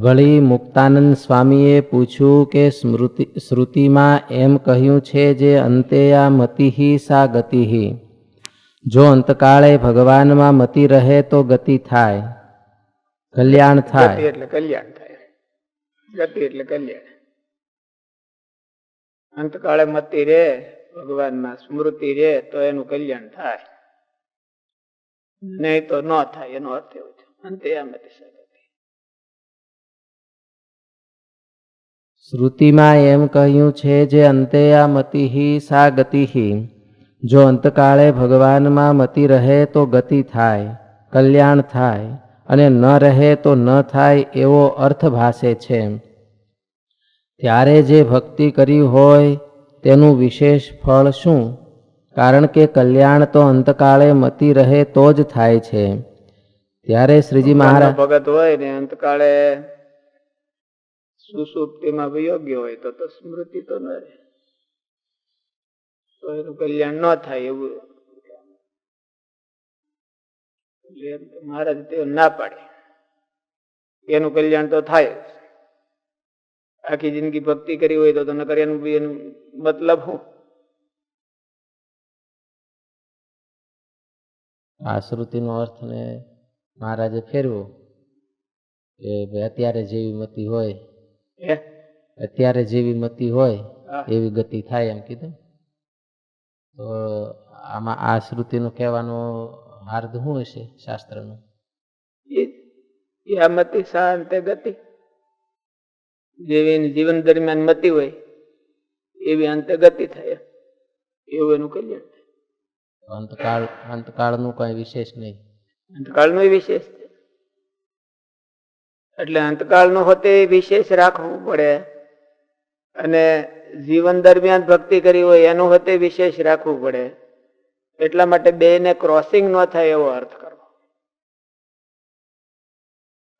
વળી મુક્તાનંદ સ્વામીએ પૂછ્યું કે સ્મૃતિ શ્રુતિમાં એમ કહ્યું છે જે અંતે આ મતિહિ સા ગતિહિ જો અંતકાળે ભગવાનમાં મતિ રહે તો ગતિ થાય. કલ્યાણ થાય. એટલે કલ્યાણ થાય. ગતિ એટલે કલ્યાણ. અંતકાળે મતિ રે ભગવાનમાં સ્મૃતિ રે તો એનું કલ્યાણ થાય. નહીં તો ન થાય એનો અર્થ એવો છે. અંતે આ મતિ શ્રુતિમાં એમ કહ્યું છે જે અંતે આ મતિહિ સા ગતિહિ. જો અંતકાળે ભગવાનમાં મતિ રહે તો ગતિ થાય કલ્યાણ થાય અને ન રહે તો ન થાય એવો અર્થ ભાસે છે. ત્યારે જે ભક્તિ કરી હોય તેનું વિશેષ ફળ શું? કારણ કે કલ્યાણ તો અંતકાળે મતિ રહે તો જ થાય છે. ત્યારે શ્રીજી મહારાજ ભગત હોય ને અંતકાળે સુસુપ્તિમાં યોગ્ય હોય તો તો સ્મૃતિ તો ન રહે. તો એનું કલ્યાણ ન થાય એવું. એટલે મહારાજ તે ના પાડે. એનું કલ્યાણ તો થાય આખી જિંદગી ભક્તિ કરી હોય તો તને એનું બી એનું મતલબ શું? આ શ્રુતિનો અર્થને મહારાજે ફેરવો કે અત્યારે જેવી મતિ હોય અત્યારે જેવી મતિ હોય એવી ગતિ થાય એમ કીધું. તો આમાં આ શ્રુતિનું કહેવાનો હાર્દ શું હશે શાસ્ત્રનું? આ મતિ શાંત ગતિ. જેવી જીવન દરમિયાન મતિ હોય એવી અંતે ગતિ થાય એવું એનું કલ્યાણ અંતકાળ અંતકાળનું કઈ વિશેષ નહીં. અંતકાળનું વિશેષ છે. એટલે અંતકાળનો હોતે વિશેષ રાખવું પડે. અને જીવન દરમિયાન ભક્તિ કરી હોય એનું હોતે વિશેષ રાખવું પડે. એટલા માટે બે ને ક્રોસિંગ ન થાય એવો અર્થ કરવો.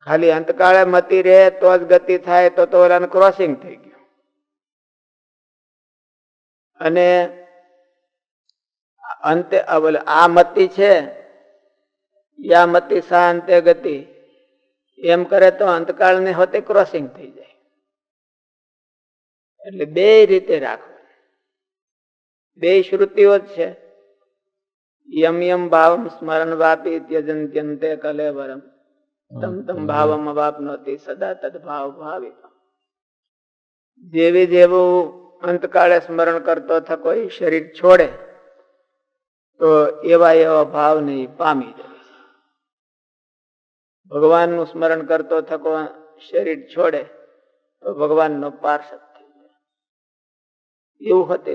ખાલી અંતકાળે મતી રહે તો જ ગતિ થાય તો તો ઓલાને ક્રોસિંગ થઈ ગયું. અને અંતે આ મતિ છે, યા મતી સા અંતે ગતિ. એમ કરે તો અંતકાળ ને હોતે ક્રોસિંગ થઈ જાય. એટલે બે રીતે રાખવું બે શ્રુતિઓ જ છે. યમ યમ ભાવમ સ્મરણ વાપી ત્યજંત્યંતે કલેવરમ. તમ તમ ભાવમ વાપનોતી સદા તદ ભાવ ભાવિત જેવી જેવું અંતકાળે સ્મરણ કરતો થકો શરીર છોડે, તો એવા એવા ભાવને નહીં પામી જાય. ભગવાનનું સ્મરણ કરતો થકો શરીર છોડે, તો ભગવાનનો પાર્ષદ થઈ જાય. એવું હતું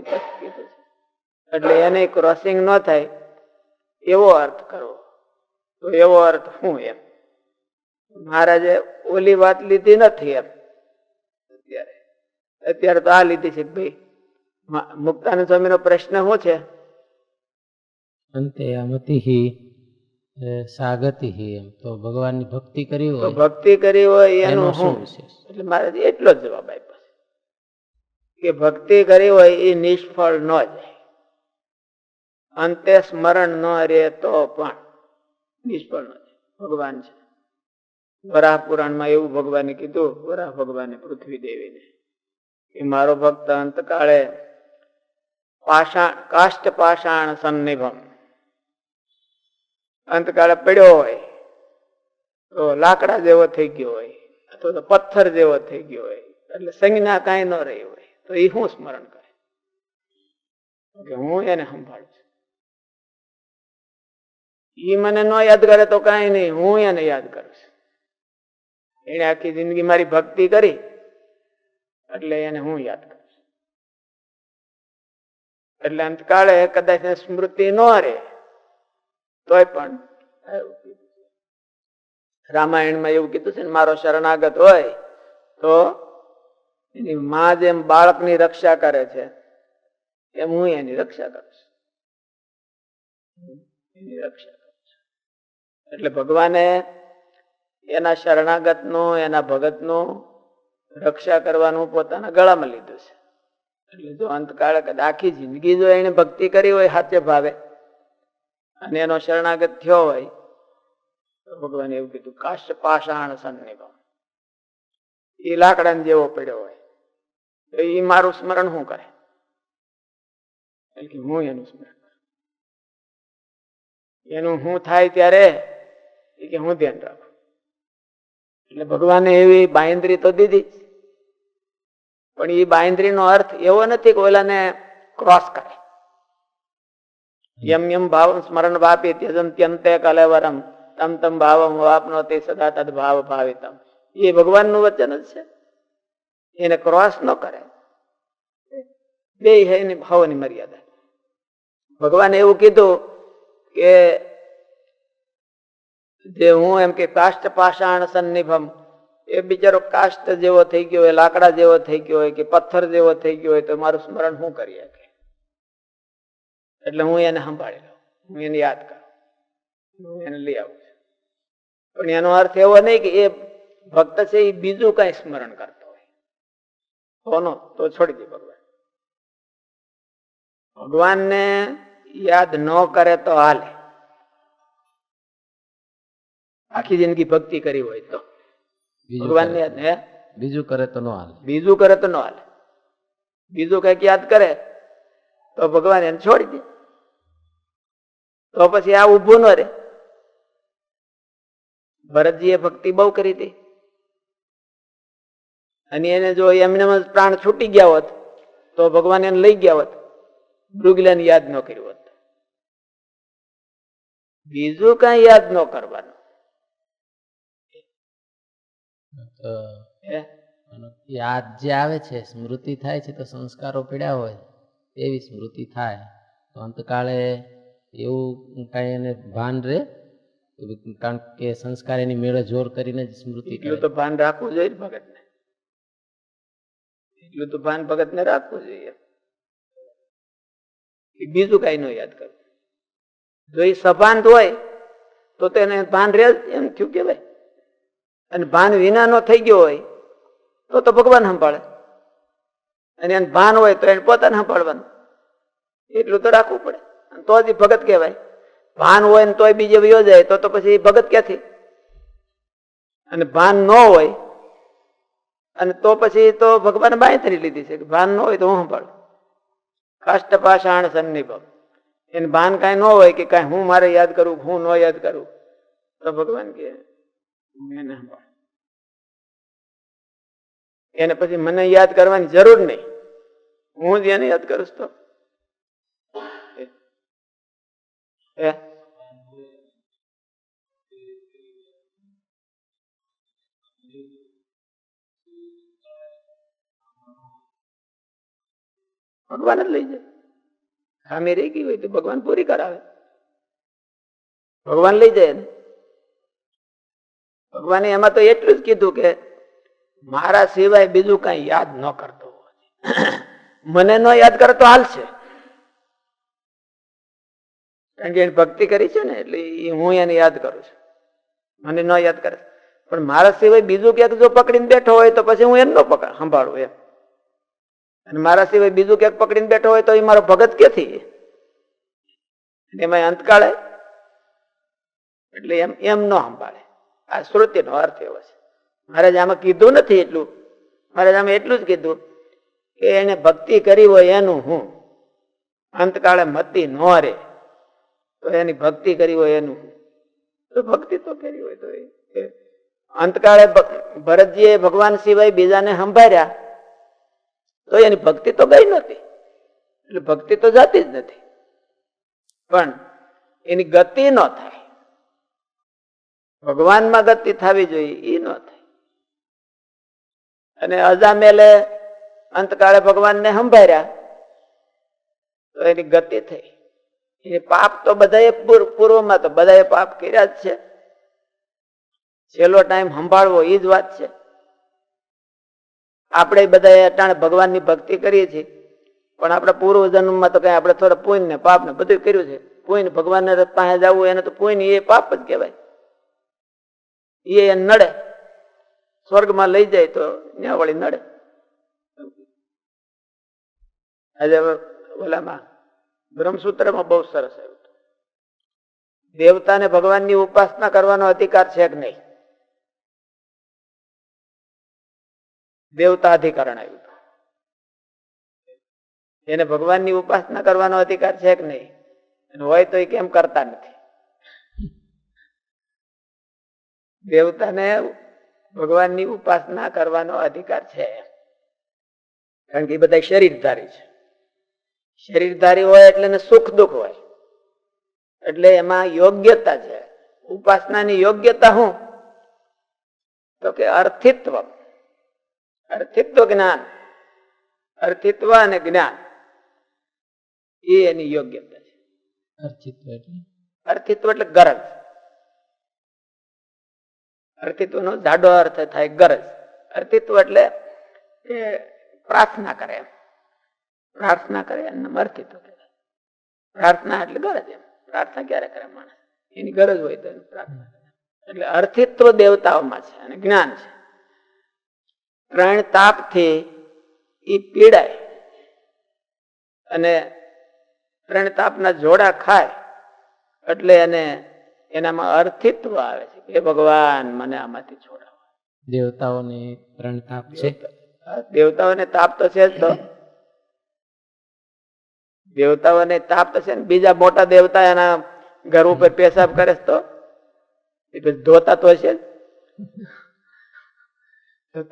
એટલે એને ક્રોસિંગ ન થાય, એવો અર્થ કરવો. તો એવો અર્થ હું એમ? મહારાજે ઓલી વાત લીધી નથી એમ. અત્યારે અત્યારે તો આ લીધી છે ભાઈ મુક્તાન સ્વામી નો પ્રશ્ન શું છે? અંતે આ મતિહિ એ સા ગતિહિ એમ. તો ભગવાનની ભક્તિ કરી હોય ભક્તિ કરી હોય એનું શું શું એટલે મારે એટલો જ જવાબ આપ્યો કે ભક્તિ કરી હોય એ નિષ્ફળ ન જાય. અંતે સ્મરણ ન રહે તો પણ નિષ્ફળ ન જાય. ભગવાન છે. વરાહ પુરાણમાં એવું ભગવાને કીધું વરાહ ભગવાને પૃથ્વી દેવીને કે મારો ભક્ત અંતકાળે પાષાણ કાષ્ટ પાષાણ સન્નિભમ અંતકાળે પડ્યો હોય, તો લાકડા જેવો થઈ ગયો હોય, અથવા તો પથ્થર જેવો થઈ ગયો હોય, એટલે સંજ્ઞા કાંઈ ન રહી હોય, તો એ હું સ્મરણ કરે? કે હું એને સંભાળું છું. ઈ મને ન યાદ કરે તો કાંઈ નહીં, હું એને યાદ કરું છું. એને આખી જિંદગી મારી ભક્તિ કરી, એટલે એને હું યાદ કરું એટલે અંતકાળે કદાચ સ્મૃતિ ન રહે, તોય પણ. રામાયણમાં એવું કીધું છે ને, મારો શરણાગત હોય તો એની માં જેમ બાળકની રક્ષા કરે છે, એમ હું એની રક્ષા કરીશ એની રક્ષા કરીશ એટલે ભગવાને એના શરણાગતનું, એના ભગતનું રક્ષા કરવાનું પોતાના ગળામાં લીધું છે. એટલે જો અંતકાળ આખી જિંદગી જો એને ભક્તિ કરી હોય, સાચે ભાવે અને એનો શરણાગત થયો હોય, તો ભગવાને એવું કીધું કાશ પાષાણ સન્નિગમ એ લાકડા જેવો પડ્યો હોય, તો એ મારું સ્મરણ શું કરે? હું એનું સ્મરણ. એનું હું થાય ત્યારે કે હું ધ્યાન રાખું. એટલે ભગવાને એવી બાંયંદ્રી તો દીધી પણ એ બાંયંદ્રીનો અર્થ એવો નથી કે ઓલાને ક્રોસ કરે. યમ યમ ભાવ સ્મરણ વાપી ત્યજંત્યંતે કલેવરમ તમ તમ ભાવમ વાપનો તે સદા તદ ભાવ ભાવિતમ એ ભગવાનનું વચન જ છે એને ક્રોસ ન કરે. બે હે એની ભાવની મર્યાદા. ભગવાને એવું કીધું કે જે હું એમ કે કાષ્ટ પાષાણ સન્નિભમ એ બિચારો કાષ્ટ જેવો થઈ ગયો હોય, લાકડા જેવો થઈ ગયો હોય કે પથ્થર જેવો થઈ ગયો હોય, તો મારું સ્મરણ શું કરી શકે? એટલે હું એને સંભાળી લઉં. હું એને યાદ કરું. હું એને લઈ આવું પણ એનો અર્થ એવો નહીં કે એ ભક્ત છે એ બીજું કઈ સ્મરણ કરતો હોય. કોનો તો છોડી દે ભગવાન. ભગવાનને યાદ ન કરે તો હાલે. આખી જિંદગી ભક્તિ કરી હોય તો. બીજું ભગવાનને યાદ હે? બીજું કરે તો ન હાલે. બીજું કરે તો ન હાલે. બીજું કંઈક યાદ કરે તો ભગવાન એને છોડી દે. તો પછી આ ઊભું ન રહે. ભરતજીએ ભક્તિ બહુ કરી હતી. અને એને જો એમને એમ પ્રાણ છૂટી ગયા હોત તો ભગવાન એને લઈ ગયા હોત. મૃગલાને યાદ ન કર્યું હોત. બીજું કઈ યાદ ન કરવાનું. યાદ જે આવે છે સ્મૃતિ થાય છે તો સંસ્કારો પીડ્યા હોય. એવી સ્મૃતિ થાય. તો અંતકાળે એવું કાંઈ એને ભાન રહે? કારણ કે સંસ્કાર એની મેળે જોર કરીને જ સ્મૃતિ એટલું તો ભાન રાખવું જોઈએ ભગત ને એટલું તો ભાન ભગત ને રાખવું જોઈએ. બીજું કઈ ન યાદ કરવું. જો એ સભાન હોય તો તેને ભાન રહે એમ થયું કેવાય અને ભાન વિના નો થઈ ગયો હોય તો તો ભગવાન સંભાળે. અને એને ભાન હોય તો એને પોતાને સાંભળવાનું. એટલું તો રાખવું પડે. અને તો જ ભગત કહેવાય. ભાન હોય ને તોય બીજે વયો જાય તો તો પછી ભગત ક્યાંથી? અને ભાન ન હોય, અને તો પછી તો ભગવાન બાંયધરી લીધી છે કે ભાન ન હોય તો હું સાંભળું? કષ્ટ પાષાણ સન્નિભવ એને ભાન કાંઈ ન હોય કે કાંઈ હું મારે યાદ કરું હું ન યાદ કરું? તો ભગવાન કે એને પછી મને યાદ કરવાની જરૂર નહીં. હું એને યાદ કરીશ તો. ભગવાન જ લઈ જાય. ખામી રહી ગઈ હોય તો ભગવાન પૂરી કરાવે. ભગવાન લઈ જાય. ભગવાને એમાં તો એટલું જ કીધું કે મારા સિવાય બીજું કઈ યાદ ન કરતો. મને ન યાદ કરે તો હાલશે કારણ કે ભક્તિ કરી છે ને, એટલે હું એને યાદ કરું છું. મને ન યાદ કરે. પણ મારા સિવાય બીજું ક્યાંક જો પકડીને બેઠો હોય તો પછી હું એમ ન પકડ, સંભાળું એમ. અને મારા સિવાય બીજું ક્યાંક પકડીને બેઠો હોય તો એ મારો ભગત ક્યાંથી? એમાં અંતકાળે એટલે એમ એમ ન સંભાળે. આ શ્રુતિનો અર્થ એવો છે. મારે આમાં કીધું નથી એટલું. મારે આમાં એટલું જ કીધું. કે એને ભક્તિ કરી હોય એનું હું? અંતકાળે મતી ન રે તો એની ભક્તિ કરી હોય એનું તો ભક્તિ તો કરી હોય તો એ- અંતકાળે ભરતજીએ ભગવાન સિવાય બીજાને સંભાળ્યા, તો એની ભક્તિ તો ગઈ નથી એટલે ભક્તિ તો જતી જ નથી. પણ એની ગતિ ન થાય. ભગવાનમાં ગતિ થવી જોઈએ એ ન થાય. અને અજામેલે અંતકાળે ભગવાનને સંભાળ્યા, તો એની ગતિ થઈ. એ પાપ તો બધાએ પૂર- પૂર્વમાં તો બધાએ પાપ કર્યા જ છે. છેલ્લો ટાઈમ સંભાળવો એ જ વાત છે. આપણે બધા અટાણે ભગવાનની ભક્તિ કરીએ છીએ, પણ આપણા પૂર્વ જન્મમાં તો કઈ આપણે થોડા પુણ્ય ને પાપ ને બધું કર્યું છે. પુણ્ય ભગવાન પાસે જવું એને તો પુણ્ય એ પાપ જ કહેવાય. એ નડે. સ્વર્ગમાં લઈ જાય તો ત્યાં વળી નડે. આજે ઓલામાં બ્રહ્મસૂત્રમાં બહુ સરસ આવ્યું. દેવતાને ભગવાનની ઉપાસના કરવાનો અધિકાર છે કે નહીં? દેવતા અધિકરણ આવ્યું એને ભગવાનની ઉપાસના કરવાનો અધિકાર છે કે નહીં? હોય તો એ કેમ કરતા નથી? દેવતાને ભગવાનની ઉપાસના કરવાનો અધિકાર છે. કારણ કે એ બધા શરીરધારી છે. શરીરધારી હોય એટલે સુખ દુઃખ હોય. એટલે એમાં યોગ્યતા છે. ઉપાસનાની યોગ્યતા શું તો કે અર્થિત્વ. અર્થિત્વ જ્ઞાન. અર્થિત્વ અને જ્ઞાન. એ એની યોગ્યતા છે. અર્થિત્વ એટલે? અર્થિત્વ એટલે ગરજ. અર્થિત્વનો જાડો અર્થ થાય ગરજ. અર્થિત્વ એટલે પ્રાર્થના કરે એમ. પ્રાર્થના કરે એનું તો કહેવાય. પ્રાર્થના એટલે ગરજ એમ પ્રાર્થના ક્યારે કરે માણસ? એની ગરજ હોય તો પ્રાર્થના એટલે અર્થિત્વ દેવતાઓમાં છે અને જ્ઞાન છે. ત્રણ તાપથી એ પીડાય. અને ત્રણ તાપના જોડા ખાય. એટલે એને એનામાં અર્થિત્વ આવે છે કે ભગવાન મને આમાંથી છોડાવો. દેવતાઓને ત્રણ તાપ છે? દેવતાઓને તાપ તો છે જ તો. દેવતાઓને તાપ થશે ને, બીજા મોટા દેવતા એના ઘર ઉપર પેશાબ કરે તો? ધોતા તો છે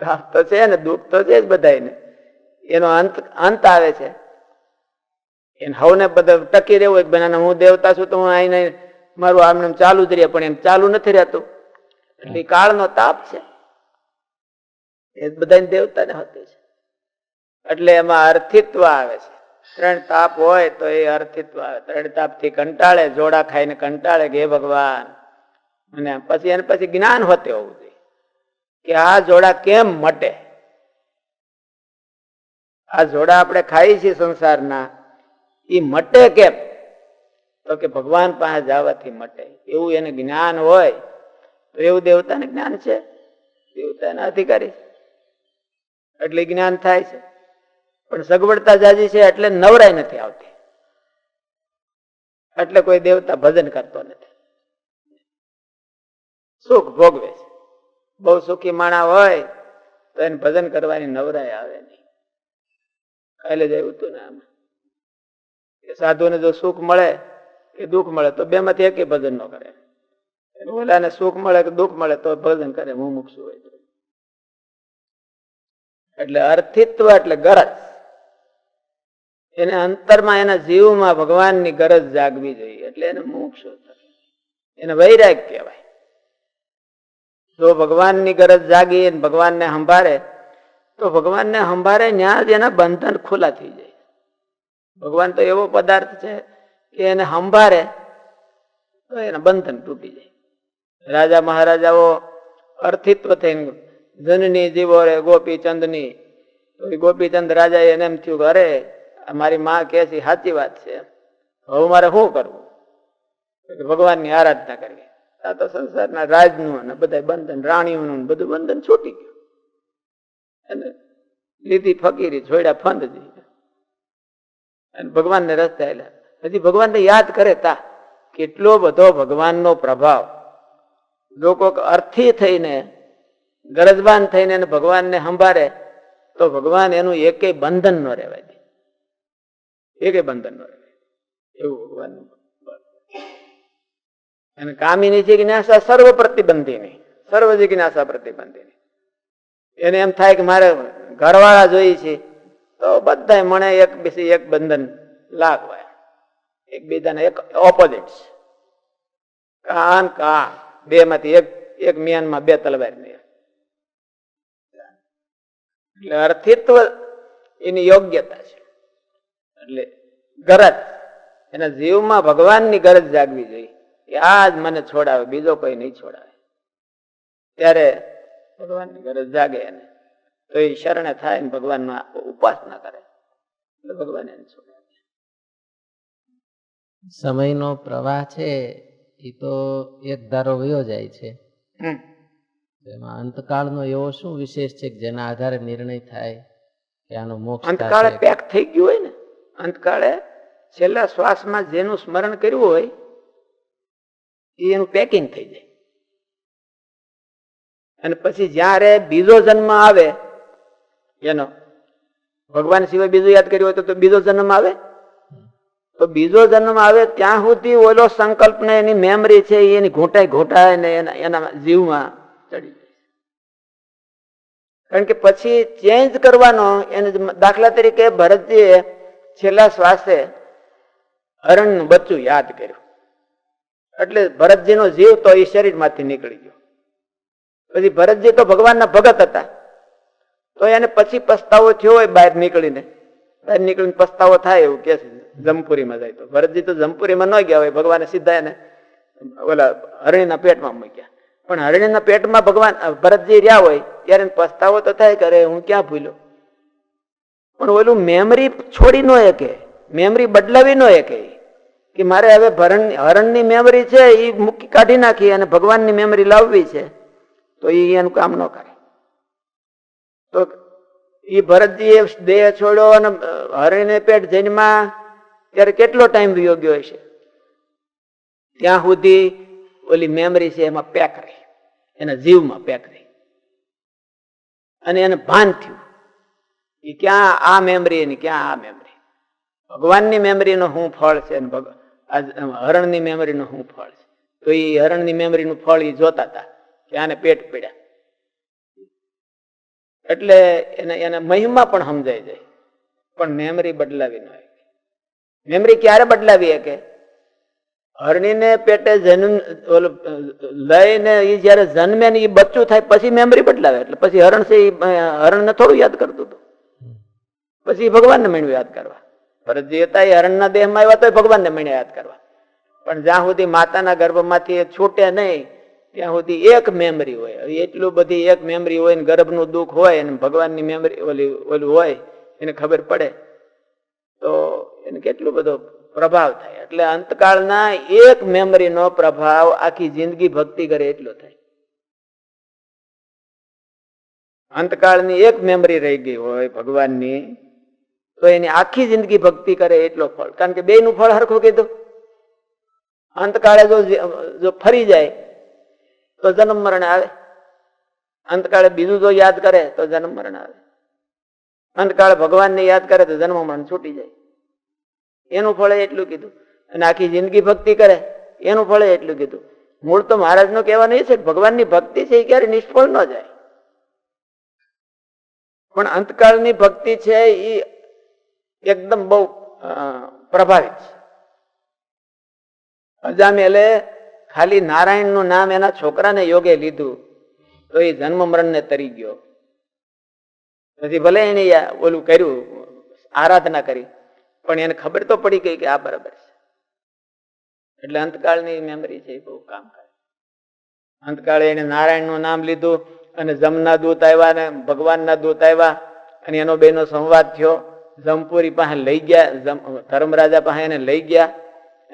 તાપ તો છે ને, દુઃખ તો છે જ બધાને એનો અંત અંત આવે છે. એને હવને બધા ટકી રહેવું એક બનાને હું દેવતા છું તો હું આઈને મારું આમને આમ ચાલુ જ રહે, પણ એમ ચાલુ નથી રહેતું. એટલે કાળનો તાપ છે. એ બધાને દેવતાને હતું છે. એટલે એમાં અર્થિત્વ આવે છે. ત્રણ તાપ હોય તો એ અર્થિત્વ ત્રણ તાપથી કંટાળે, જોડા ખાઈને કંટાળે કે ભગવાન? અને પછી એને પછી જ્ઞાન હોતે હોવું જોઈએ. કે આ જોડા કેમ મટે? આ જોડા આપણે ખાઈ છીએ સંસારના. એ મટે કેમ? તો કે ભગવાન પાસે જવાથી મટે. એવું એને જ્ઞાન હોય, તો એવું દેવતાને જ્ઞાન છે. દેવતાના અધિકારી એટલે જ્ઞાન થાય છે. પણ સગવડતા જાજી છે એટલે નવરાય નથી આવતી. એટલે કોઈ દેવતા ભજન કરતો નથી. સુખ ભોગવે છે. બહુ સુખી માણા હોય, તો એને ભજન કરવાની નવરાય આવે નહીં. એટલે જ હતું ને સાધુને જો સુખ મળે, કે દુઃખ મળે, તો બે માંથી એક ભજન ન કરે. ઓલાને સુખ મળે કે દુઃખ મળે, તો ભજન કરે, હું મૂકશું. હોય એટલે અર્થિત્વ એટલે ગરજ. એને અંતરમાં એના જીવમાં ભગવાનની ગરજ જાગવી જોઈએ, એટલે એને મોક્ષ એને વૈરાગ કહેવાય. જો ભગવાનની ગરજ જાગી અને ભગવાનને સંભાળે, તો ભગવાનને સંભાળે ત્યાં જ એના બંધન ખુલ્લા થઈ જાય. ભગવાન તો એવો પદાર્થ છે કે એને સંભાળે, તો એના બંધન તૂટી જાય. રાજા મહારાજાઓ અર્થિત્વ થઈને જનની જીવો રે ગોપીચંદની. ગોપીચંદ રાજા એને એમ થયું અરે મારી માં કે છે, સાચી વાત છે. હવે મારે શું કરવું? ભગવાનની આરાધના કરવી. આ તો સંસારના રાજનું અને બધા બંધન, રાણીઓનું બધું બંધન છૂટી ગયું. અને લીધી ફકીરી છોડ્યા ફંદજી અને ભગવાનને રસ્તે આવેલા હજી ભગવાનને યાદ કરે તા, કેટલો બધો ભગવાનનો પ્રભાવ. લોકો અર્થી થઈને, ગરજવાન થઈને ભગવાનને સંભાળે, તો ભગવાન એનું એકેય બંધન ન રહેવાય દે કઈ બંધન ન રહેવાય એવું ભગવાન અને કામીની જિજ્ઞાસા સર્વ પ્રતિબંધીની, સર્વ જિજ્ઞાસા પ્રતિબંધીની. એને એમ થાય કે મારે ઘરવાળા જોઈએ છે, તો બધા મને એક બેસી એક બંધન લાગવાય. એકબીજાને એક ઓપોઝિટ કાન કા બે માંથી એક એક મિયાનમાં બે તલવાર નહીં એટલે અર્થિત્વ એની યોગ્યતા છે. એટલે ગરજ. એના જીવમાં ભગવાનની ગરજ જાગવી જોઈએ. કે આ જ મને છોડાવે બીજો કોઈ નહીં છોડાવે. ત્યારે ભગવાનની ગરજ જાગે એને. તો એ શરણે થાય ને ભગવાનનો ઉપાસના કરે. એટલે ભગવાન એને છોડાવે સમયનો પ્રવાહ છે એ તો એક ધારો વયો જાય છે. એમાં અંતકાળનો એવો શું વિશેષ છે કે જેના આધારે નિર્ણય થાય કે આનો મોક્ષ અંતકાળ પેક થઈ ગયું હોય ને અંતકાળે છેલ્લા શ્વાસમાં જેનું સ્મરણ કર્યું હોય એનું પેકિંગ થઈ જાય. અને પછી જ્યારે બીજો જન્મ આવે, એનો, ભગવાન સિવાય બીજું યાદ કર્યું હોય તો બીજો જન્મ આવે? તો બીજો જન્મ આવે ત્યાં સુધી ઓલો સંકલ્પ ને એની મેમરી છે એની ઘોટાઈ ઘોટાય ને એના એના જીવમાં ચડી કારણ કે પછી ચેન્જ કરવાનો એને દાખલા તરીકે ભરતજીએ છેલ્લા શ્વાસે હરણનું બચ્ચું યાદ કર્યું. એટલે ભરતજીનો જીવ તો એ શરીરમાંથી નીકળી ગયો. પછી ભરતજી તો ભગવાનના ભગત હતા. તો એને પછી પસ્તાવો થયો હોય બહાર નીકળીને. બહાર નીકળીને પસ્તાવો થાય એવું કે છે, જમપુરીમાં જાય તો. ભરતજી તો જમપુરીમાં ન ગયા હોય, ભગવાને સીધા એને ઓલા હરણીના પેટમાં મૂક્યા. પણ હરણીના પેટમાં ભગવાન, ભરતજી રહ્યા હોય, ત્યારે પસ્તાવો તો થાય કે અરે હું ક્યાં ભૂલ્યો? પણ ઓલું મેમરી છોડી ન શકે. મેમરી બદલાવી ન શકે. કે મારે હવે ભરણ, હરણની મેમરી છે એ મૂકી કાઢી નાખી અને ભગવાનની મેમરી લાવવી છે, તો એ એનું કામ ન કરે. તો એ ભરતજીએ દેહ છોડ્યો અને હરણીને પેટ જન્મા, ત્યારે કેટલો ટાઈમ યોગ્ય હોય હશે? ત્યાં સુધી ઓલી મેમરી છે એમાં પેક રહી. એના જીવમાં પેક રહી. અને એને ભાન થયું. એ ક્યાં આ મેમરી ને ક્યાં આ મેમરી? ભગવાનની મેમરીનું શું ફળ છે આ હરણની મેમરીનું શું ફળ છે? તો એ હરણની મેમરીનું ફળ એ જોતા હતા કે આને પેટ પીડ્યા. એટલે એને એને મહિમા પણ સમજાઈ જાય. પણ મેમરી બદલાવી ન મેમરી ક્યારે બદલાવી શકે? હરણીને પેટે જન્મ લઈને એ જયારે જન્મે ને એ બચ્ચું થાય, પછી મેમરી બદલાવે. એટલે પછી હરણ છે એ હરણને થોડું યાદ કરતું હતું. પછી ભગવાનને મેળવી યાદ કરવા. ભરતજી હતા એ હરણના દેહમાં આવ્યા તો ભગવાનને મેળવી યાદ કરવા. પણ જ્યાં સુધી માતાના ગર્ભમાંથી એ છૂટે નહીં, ત્યાં સુધી એક મેમરી હોય. એટલું બધી એક મેમરી હોય ને ગર્ભનું દુઃખ હોય અને ભગવાનની મેમરી ઓલી, ઓલું હોય, એને ખબર પડે. તો એને કેટલો બધો પ્રભાવ થાય. એટલે અંતકાળના એક મેમરીનો પ્રભાવ આખી જિંદગી ભક્તિ કરે એટલો થાય. અંતકાળની એક મેમરી રહી ગઈ હોય ભગવાનની તો એની આખી જિંદગી ભક્તિ કરે એટલો ફળ. કારણ કે બે નું ફળ હરખું કીધું. અંતકાળે જો ફરી જાય, તો જન્મ મરણ આવે. અંતકાળે બીજું જો યાદ કરે, તો જન્મ મરણ આવે. અંતકાળે ભગવાનને યાદ કરે, તો જન્મ મરણ છૂટી જાય. એનું ફળ એટલું કીધું. અને આખી જિંદગી ભક્તિ કરે, એનું ફળ એટલું કીધું. મૂળ તો મહારાજનું કહેવાનું એ છે કે ભગવાનની ભક્તિ છે એ ક્યારે નિષ્ફળ ન જાય. પણ અંતકાળની ભક્તિ છે એ એકદમ બહુ પ્રભાવિત છે. અજામેલે ખાલી નારાયણનું નામ એના છોકરાને યોગે લીધું, તો એ જન્મ મરણને તરી ગયો. પછી ભલે એને ઓલું કર્યું, આરાધના કરી, પણ એને ખબર તો પડી ગઈ કે આ બરાબર છે. એટલે અંતકાળની મેમરી છે એ બહુ કામ કરે. અંતકાળે એને નારાયણનું નામ લીધું, અને જમના દૂત આવ્યા ને ભગવાનના દૂત આવ્યા, અને એનો બેનો સંવાદ થયો. જમપુરી પાસે લઈ ગયા ધર્મરાજા પાસે એને લઈ ગયા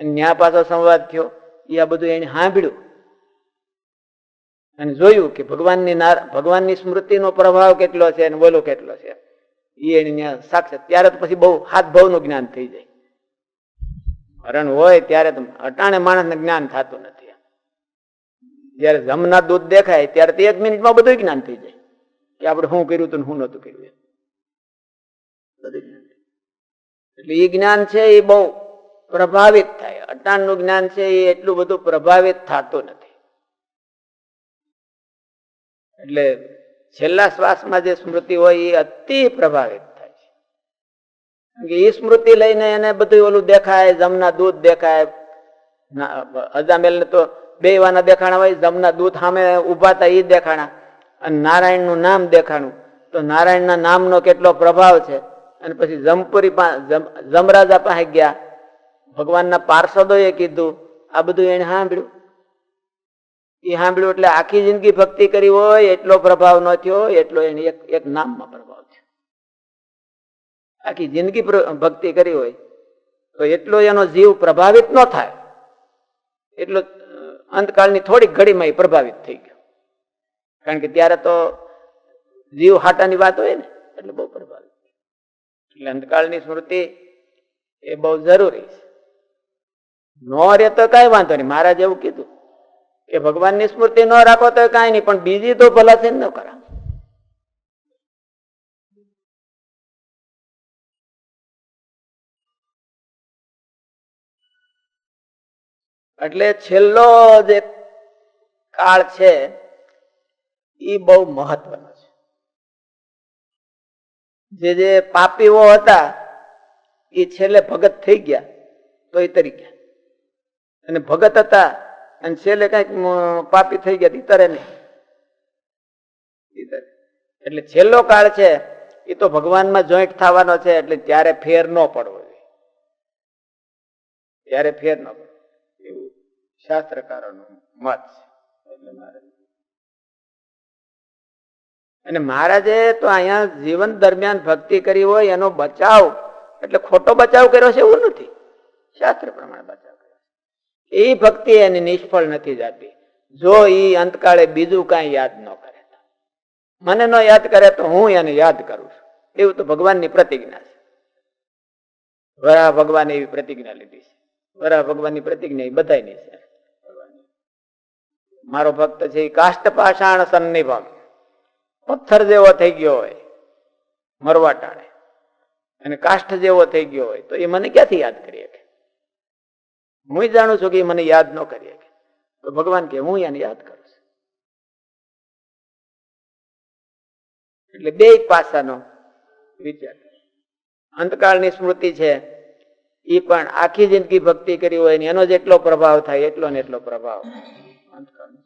ન્યા પાછો સંવાદ થયો. એ આ બધું એને સાંભળ્યું. અને જોયું કે ભગવાનની ભગવાનની સ્મૃતિનો પ્રભાવ કેટલો છે અને બોલો કેટલો છે. એ એને ત્યાં સાક્ષાત, ત્યારે તો પછી બહુ હાથ ભાવનું જ્ઞાન થઈ જાય. હરણ હોય ત્યારે તો અટાણે માણસને જ્ઞાન થતું નથી. જયારે જમના દૂધ દેખાય, ત્યારે તો એક મિનિટમાં બધું જ્ઞાન થઈ જાય. કે આપણે શું કર્યું હતું શું નહોતું કર્યું બધું. એટલે એ જ્ઞાન છે એ બહુ પ્રભાવિત થાય. અટાણનું જ્ઞાન છે એ એટલું બધું પ્રભાવિત થતું નથી. એટલે છેલ્લા શ્વાસમાં જે સ્મૃતિ હોય એ અતિ પ્રભાવિત થાય છે. એ સ્મૃતિ લઈને એને બધું ઓલું દેખાય, જમના દૂધ દેખાય. અજામેલ ને તો બે વાના દેખાણા હોય, જમના દૂધ સામે ઊભા હતા એ દેખાણા. અને નારાયણનું નામ દેખાણું. તો નારાયણના નામનો કેટલો પ્રભાવ છે? અને પછી જમપુરી જમરાજા પાસે ગયા. ભગવાનના પાર્ષદોએ કીધું, આ બધું એને સાંભળ્યું. એ સાંભળ્યું એટલે આખી જિંદગી ભક્તિ કરી હોય, એટલો પ્રભાવ ન થયો એટલો એને એક એક નામમાં પ્રભાવ થયો. આખી જિંદગી ભક્તિ કરી હોય, તો એટલો એનો જીવ પ્રભાવિત ન થાય. એટલો અંતકાળની થોડીક ઘડીમાં એ પ્રભાવિત થઈ ગયો. કારણ કે ત્યારે તો જીવ હાટાની વાત હોય ને, એટલે બહુ પ્રભાવિત એટલે અંતકાળની સ્મૃતિ એ બહુ જરૂરી છે. નો રે તો કઈ વાંધો નહીં. મહારાજ એવું કીધું કે ભગવાનની સ્મૃતિ ન રાખો તો કઈ નહીં, પણ બીજી તો ભલાથી ન કરા એટલે છેલ્લો જે કાળ છે એ બહુ મહત્વનો જે જે પાપીઓ હતા, એ છેલ્લે ભગત થઈ ગયા, તો એ તરી ગયા. અને ભગત હતા, અને છેલ્લે કંઈક પાપી થઈ ગયા ઈ નહીં. એટલે છેલ્લો કાળ છે, એ તો ભગવાનમાં જોઈન્ટ થવાનો છે, એટલે ત્યારે ફેર ન પડવો ત્યારે ફેર ન પડવો એવું શાસ્ત્રકારોનું મત છે. એટલે મારે અને મહારાજે તો અહીંયા જીવન દરમિયાન ભક્તિ કરી હોય, એનો બચાવ, એટલે ખોટો બચાવ કર્યો છે એવું નથી. શાસ્ત્ર પ્રમાણે બચાવ કર્યો એ ભક્તિ એને નિષ્ફળ નથી જતી. જો એ અંતકાળે બીજું કાંઈ યાદ ન કરે મને ન યાદ કરે તો હું એને યાદ કરું છું. એવું તો ભગવાનની પ્રતિજ્ઞા છે. વરા ભગવાન એવી પ્રતિજ્ઞા લીધી છે. વરા ભગવાનની પ્રતિજ્ઞા એ બધાની છે. મારો ભક્ત છે કાષ્ટ પાષાણ સન્નિભમ પથ્થર જેવો થઈ ગયો હોય, મરવા ટાણે અને કાષ્ઠ જેવો થઈ ગયો હોય, તો એ મને ક્યાંથી યાદ કરી શકે હું જાણું છું કે એ મને યાદ ન કરી શકે તો ભગવાન કે, હું એને યાદ કરું છું. એટલે બે પાસાનો વિચાર. અંતકાળની સ્મૃતિ છે એ પણ આખી જિંદગી ભક્તિ કરી હોય ને એનો જેટલો પ્રભાવ થાય, એટલો ને એટલો પ્રભાવ. અંતકાળની